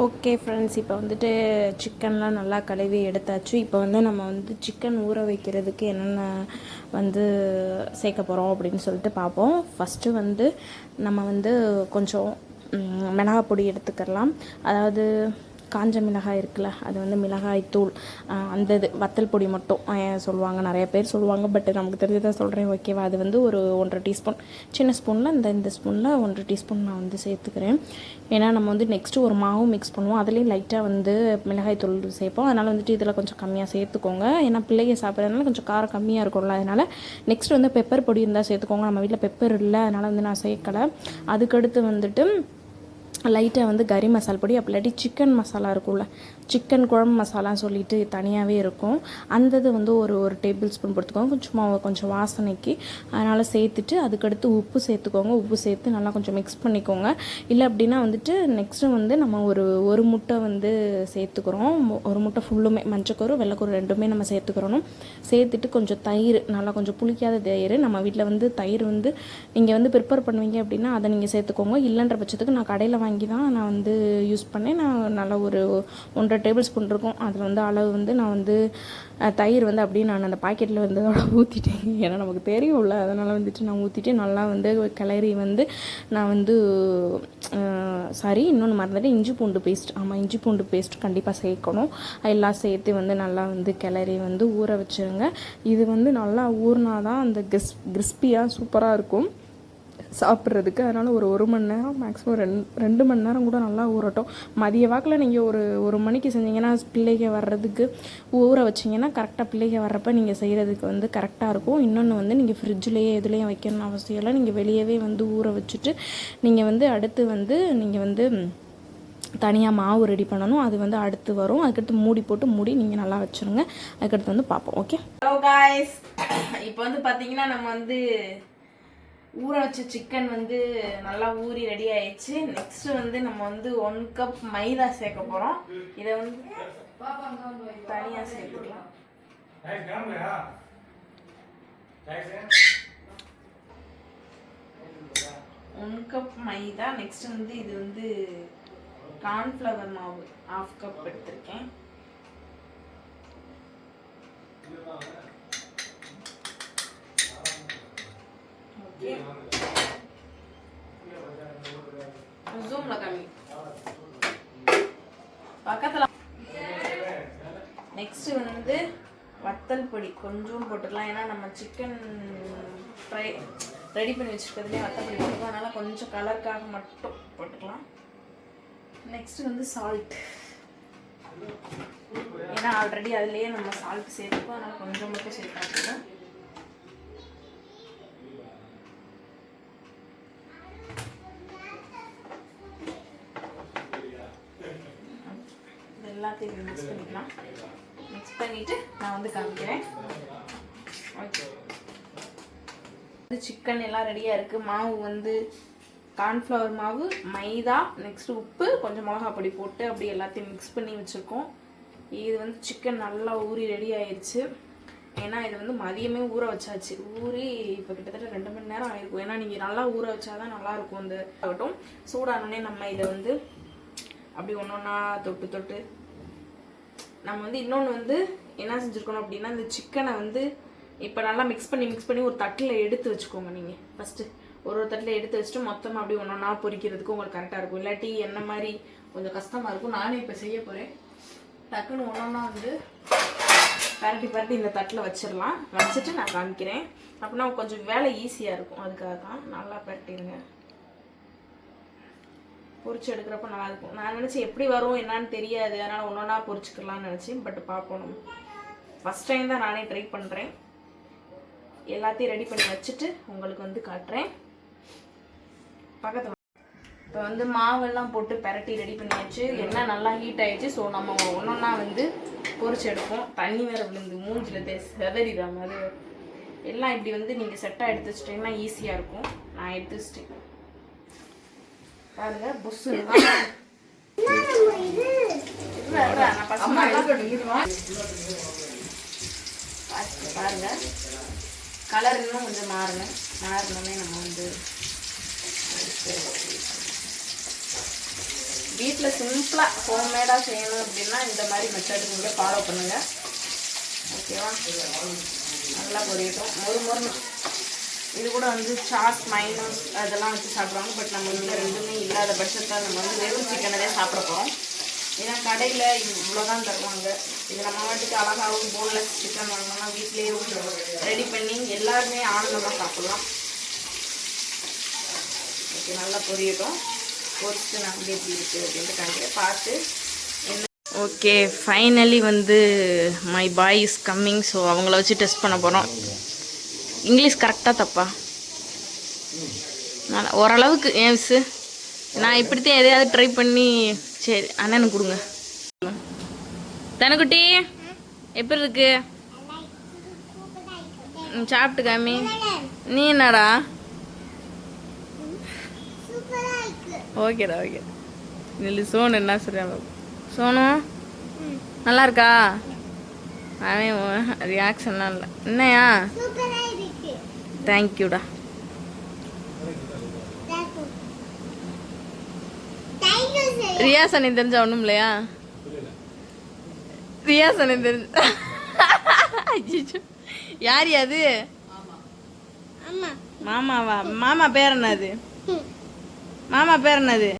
Okay friends இப்போ வந்துட்டு சிக்கன்லாம் நல்லா கழுவி எடுத்தாச்சு. இப்போ வந்து நம்ம வந்து சிக்கன் ஊற வைக்கிறதுக்கு என்னென்ன வந்து சேர்க்க போகிறோம் அப்படின்னு சொல்லிட்டு பார்ப்போம். ஃபஸ்ட்டு வந்து நம்ம வந்து கொஞ்சம் மிளகாப்பொடி பொடி எடுத்துக்கலாம். அதாவது காஞ்ச மிளகாய் இருக்குல்ல அது வந்து மிளகாய் தூள் அந்த இது வத்தல் பொடி மட்டும் சொல்லுவாங்க. நிறைய பேர் சொல்லுவாங்க பட் நமக்கு தெரிஞ்சதை சொல்கிறேன் ஓகேவா அது வந்து ஒரு ஒன்றரை டீஸ்பூன் சின்ன ஸ்பூனில் இந்த இந்த ஸ்பூனில் ஒன்றரை டீஸ்பூன் நான் வந்து சேர்த்துக்கிறேன். ஏன்னா நம்ம வந்து நெக்ஸ்ட்டு ஒரு மாவும் மிக்ஸ் பண்ணுவோம். அதுலேயும் லைட்டாக வந்து மிளகாய் தூள் சேர்ப்போம். அதனால் வந்துட்டு இதில் கொஞ்சம் கம்மியாக சேர்த்துக்கோங்க. ஏன்னா பிள்ளைங்க சாப்பிட்றதுனால கொஞ்சம் காரம் கம்மியாக இருக்கும்ல அதனால் நெக்ஸ்ட் வந்து பெப்பர் பொடி இருந்தால் சேர்த்துக்கோங்க. நம்ம வீட்டில் பெப்பர் இல்லை அதனால் வந்து நான் சேர்க்கலை. அதுக்கடுத்து வந்துட்டு லைட்டாக வந்து கறி மசால் பொடி அப்படி இல்லாட்டி சிக்கன் மசாலா இருக்கும்ல. சிக்கன் குழம்பு மசாலான்னு சொல்லிட்டு தனியாகவே இருக்கும். அந்தது வந்து ஒரு ஒரு டேபிள் ஸ்பூன் போட்டுக்கோங்க கொஞ்சமாக கொஞ்சம் வாசனைக்கு. அதனால் சேர்த்துட்டு அதுக்கடுத்து உப்பு சேர்த்துக்கோங்க. உப்பு சேர்த்து நல்லா கொஞ்சம் மிக்ஸ் பண்ணிக்கோங்க. இல்லை அப்படின்னா வந்துட்டு நெக்ஸ்ட்டு வந்து நம்ம ஒரு ஒரு முட்டை வந்து சேர்த்துக்கிறோம். ஒரு முட்டை ஃபுல்லுமே மஞ்சக்கரு வெள்ளைக்கரு ரெண்டுமே நம்ம சேர்த்துக்கிறோம். சேர்த்துட்டு கொஞ்சம் தயிர் நல்லா கொஞ்சம் புளிக்காத தயிர். நம்ம வீட்டில் வந்து தயிர் வந்து நீங்கள் வந்து ப்ரிப்பேர் பண்ணுவீங்க அப்படின்னா அதை நீங்கள் சேர்த்துக்கோங்க. இல்லைன்ற பட்சத்துக்கு நான் கடையில் வாங்கி தான் நான் வந்து யூஸ் பண்ணேன். நான் நல்லா ஒரு ஒன்றரை டேபிள் ஸ்பூன் இருக்கும். அதில் வந்து அளவு வந்து நான் வந்து தயிர் வந்து அப்படியே நான் அந்த பாக்கெட்டில் வந்து ஊற்றிட்டேன் ஏன்னா நமக்கு தெரியும்ல அதனால் வந்துட்டு நான் ஊற்றிட்டு நல்லா வந்து கிளறி வந்து நான் வந்து சாரி இன்னொன்று மறந்துட்டு இஞ்சி பூண்டு பேஸ்ட் ஆமாம் இஞ்சி பூண்டு பேஸ்ட் கண்டிப்பாக சேர்க்கணும். எல்லாம் சேர்த்து வந்து நல்லா வந்து கிளறி வந்து ஊற வச்சுருங்க. இது வந்து நல்லா ஊறினா தான் அந்த கிஸ் கிறிஸ்பியாக சூப்பராக இருக்கும். சாப்பிட்றதுக்கு. அதனால் ஒரு ஒரு மணி நேரம் மேக்ஸிமம் ரெண்டு ரெண்டு மணி நேரம் கூட நல்லா ஊறட்டும். மதிய வாக்கில் நீங்கள் ஒரு ஒரு மணிக்கு செஞ்சீங்கன்னா பிள்ளைங்க வர்றதுக்கு ஊற வச்சிங்கன்னா கரெக்டாக பிள்ளைங்க வர்றப்போ நீங்கள் செய்கிறதுக்கு வந்து கரெக்டாக இருக்கும். இன்னொன்று வந்து நீங்கள் ஃப்ரிட்ஜ்லேயே எதுலேயும் வைக்கணும்னு அவசியம் இல்லை. நீங்கள் வெளியவே வந்து ஊற வச்சுட்டு நீங்கள் வந்து அடுத்து வந்து நீங்கள் வந்து தனியாக மாவு ரெடி பண்ணணும். அது வந்து அடுத்து வரும். அதுக்கடுத்து மூடி போட்டு மூடி நீங்கள் நல்லா வச்சுருங்க. அதுக்கடுத்து வந்து பார்ப்போம். ஓகே ஹலோ காய்ஸ் இப்போ வந்து பார்த்தீங்கன்னா நம்ம வந்து ஊற வச்ச சிக்கன் வந்து நல்லா ஊறி ரெடி ஆயிடுச்சு. நெக்ஸ்ட் வந்து நம்ம வந்து ஒன் கப் மைதா சேர்க்க போகிறோம் இதை வந்து தனியாக சேர்த்துக்கலாம். ஒன் கப் மைதா. நெக்ஸ்ட் வந்து இது வந்து கார்ன்ஃப்ளவர் மாவு. ஹாஃப் கப் எடுத்திருக்கேன். ஜூம்ல கம்மி பக்கத்தில் நெக்ஸ்ட் வந்து வத்தல் பொடி. கொஞ்சம் போட்டுக்கலாம் ஏன்னா நம்ம சிக்கன் ஃப்ரை ரெடி பண்ணி வச்சிருக்கிறதுலே வத்தல் பொடி போட்டுக்கலாம் அதனால கொஞ்சம் கலருக்காக மட்டும் போட்டுக்கலாம். நெக்ஸ்ட் வந்து சால்ட் ஏன்னா ஆல்ரெடி அதுலேயே நம்ம சால்ட் சேர்த்துக்கோ அதனால் கொஞ்சம் மட்டும் சேர்த்தாச்சுக்கோ எல்லாத்தையும் மிக்ஸ் பண்ணிக்கலாம். மிக்ஸ் பண்ணிவிட்டு நான் வந்து காமிக்கிறேன். ஓகே வந்து சிக்கன் எல்லாம் ரெடியாக இருக்குது மாவு வந்து கார்ன்ஃப்ளவர் மாவு மைதா நெக்ஸ்ட்டு உப்பு கொஞ்சம் மிளகா பொடி போட்டு அப்படி எல்லாத்தையும் மிக்ஸ் பண்ணி வச்சுருக்கோம். இது வந்து சிக்கன் நல்லா ஊறி ரெடி ஆயிடுச்சு ஏன்னா இது வந்து மதியமே ஊற வச்சாச்சு. ஊறி இப்போ கிட்டத்தட்ட ரெண்டு மணி நேரம் ஆயிருக்கும். ஏன்னா நீங்கள் நல்லா ஊற வச்சா தான் நல்லாயிருக்கும் இந்த ஆகட்டும். சூடானோடனே நம்ம இதை வந்து அப்படி ஒன்று ஒன்றா தொட்டு தொட்டு நம்ம வந்து இன்னொன்று வந்து என்ன செஞ்சுருக்கணும் அப்படின்னா இந்த சிக்கனை வந்து இப்போ நல்லா மிக்ஸ் பண்ணி மிக்ஸ் பண்ணி ஒரு தட்டில் எடுத்து வச்சுக்கோங்க நீங்கள் ஃபஸ்ட்டு ஒரு ஒரு தட்டில் எடுத்து வச்சுட்டு மொத்தமாக அப்படி ஒன்று ஒன்றா பொறிக்கிறதுக்கு உங்களுக்கு கரெக்டாக இருக்கும். இல்லாட்டி என்ன மாதிரி கொஞ்சம் கஷ்டமாக இருக்கும். நானே இப்போ செய்ய போகிறேன் டக்குன்னு ஒன்று ஒன்றா வந்து பரட்டி பரட்டி இந்த தட்டில் வச்சிடலாம் வச்சுட்டு நான் காமிக்கிறேன். அப்படின்னா கொஞ்சம் வேலை ஈஸியாக இருக்கும். அதுக்காக தான் நல்லா பரட்டிடுங்க. பொறிச்சு எடுக்கிறப்ப நல்லா இருக்கும் நான் நினச்சி எப்படி வரும் என்னன்னு தெரியாது. அதனால் ஒன்று ஒன்றா பொரிச்சுக்கலாம்னு நினச்சேன். பட் பார்ப்போம். ஃபஸ்ட் டைம் தான் நானே ட்ரை பண்ணுறேன் எல்லாத்தையும் ரெடி பண்ணி வச்சுட்டு உங்களுக்கு வந்து காட்டுறேன். பக்கத்தில். இப்போ வந்து மாவெல்லாம் போட்டு பெரட்டி ரெடி பண்ணியாச்சு. எண்ணெய் நல்லா ஹீட் ஆயிடுச்சு. ஸோ நம்ம ஒன்றொன்னா வந்து பொறிச்சு எடுப்போம். தண்ணி வேறு விழுந்து மூஞ்சில் தே செதறிடுற மாதிரி. எல்லாம் இப்படி வந்து நீங்கள் செட்டாக எடுத்து வச்சிட்டிங்கன்னா ஈஸியாக இருக்கும். நான் எடுத்து வச்சிட்டேன். பாருங்க புஷ் பாருங்க. கலர் இன்னும் கொஞ்சம் மாறணும். மாறணுமே நம்ம வந்து வீட்டில் சிம்பிளாக ஹோம்மேடாக செய்யணும் அப்படின்னா இந்த மாதிரி மெத்தட் நீங்கள் ஃபாலோ பண்ணுங்கள் ஓகேவா நல்லா பொரியட்டும் மொறு முறை இது கூட வந்து சாஸ் மைனஸ் அதெல்லாம் வச்சு சாப்பிடுவாங்க. பட் நம்ம வந்து ரெண்டுமே இல்லாத பட்சத்தில் நம்ம வந்து வெறும் சிக்கனதே சாப்பிட போகிறோம் ஏன்னா கடையில் இவ்வளோ தான் தருவாங்க. இது நம்ம வாட்டுக்கு அழகாகவும் போன்லெஸ் சிக்கன் வாங்கினோம்னா வீட்லேயும் ரெடி பண்ணி எல்லாருமே ஆனந்தமாக சாப்பிட்லாம். ஓகே நல்லா பொரியட்டும். பொரிச்சு நான் அப்படியே எப்படி இருக்குது அப்படின்ட்டு கண்டிப்பாக பார்த்து என்ன ஓகே ஃபைனலி வந்து my boy is coming so அவங்கள வச்சு டெஸ்ட் பண்ண போகிறோம் இங்கிலீஷ் கரெக்டாக தப்பா? நல்லா ஓரளவுக்கு ஏன் மிஸ்ஸு நான் இப்படித்தான் எதையாவது ட்ரை பண்ணி சரி அண்ணனுக்கு கொடுங்க. தனக்குட்டி எப்படி இருக்கு? சாப்பிட்டு காமி. நீ என்னடா? ஓகேடா ஓகே. இல்லை சோனு என்ன சொல்கிறாங்க சோனு நல்லா இருக்கா? அவன் ரியாக்ஷன்லாம் இல்லை. என்னையா? தேங்க்யூடா ரியாசனை தெரிஞ்ச ஒன்றும் இல்லையா? ரியாசனை தெரிஞ்ச. யார் அது? மாமாவா? மாமா பேர் என்னது மாமா பேர் என்னது